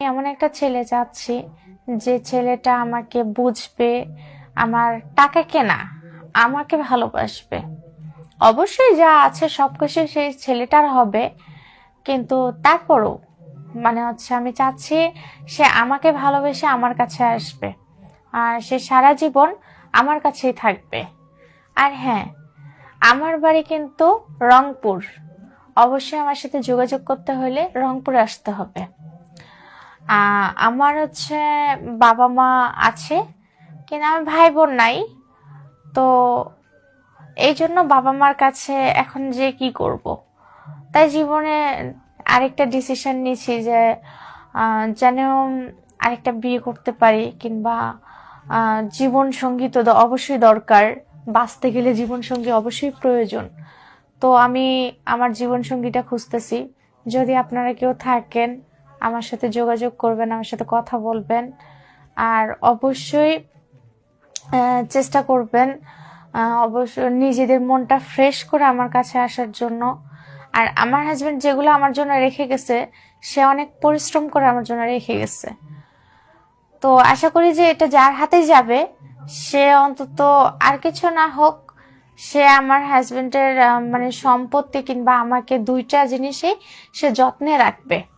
এমন একটা ছেলে চাচ্ছি যে ছেলেটা আমাকে বুঝবে, আমার টাকা কেনা, আমাকে ভালোবাসবে। অবশ্যই যা আছে সবকিছু সেই ছেলেটার হবে, কিন্তু তারপরও মানে হচ্ছে আমি চাচ্ছি সে আমাকে ভালোবেসে আমার কাছে আসবে, আর সে সারা জীবন আমার কাছেই থাকবে। আর হ্যাঁ আমার বাড়ি কিন্তু রংপুর। অবশ্যই আমার সাথে যোগাযোগ করতে হলে রংপুরে আসতে হবে। আমার হচ্ছে বাবা মা আছে, কিন্তু আমার ভাই বোন নাই। তো এই জন্য বাবা মার কাছে এখন যে কি করব? তাই জীবনে আরেকটা ডিসিশন নিয়েছি যে যেন আরেকটা বিয়ে করতে পারি কিংবা জীবন সঙ্গী তো অবশ্যই দরকার। বাঁচতে গেলে জীবন সঙ্গী অবশ্যই প্রয়োজন। তো আমি আমার জীবন সঙ্গীটা খুঁজতেছি। যদি আপনারা কেউ থাকেন আমার সাথে যোগাযোগ করবেন আমার সাথে কথা বলবেন। আর অবশ্যই চেষ্টা করবেন আহ, অবশ্যই নিজেদের মনটা ফ্রেশ করে আমার কাছে আসার জন্য। আর আমার হাজব্যান্ড যেগুলো আমার জন্য রেখে গেছে সে অনেক পরিশ্রম করে আমার জন্য রেখে গেছে। তো আশা করি যে এটা যার হাতে যাবে সে অন্তত আর কিছু না হোক সে আমার হাজব্যান্ডের মানে সম্পত্তি কিংবা আমাকে দুইটা জিনিসই সে যত্নে রাখবে।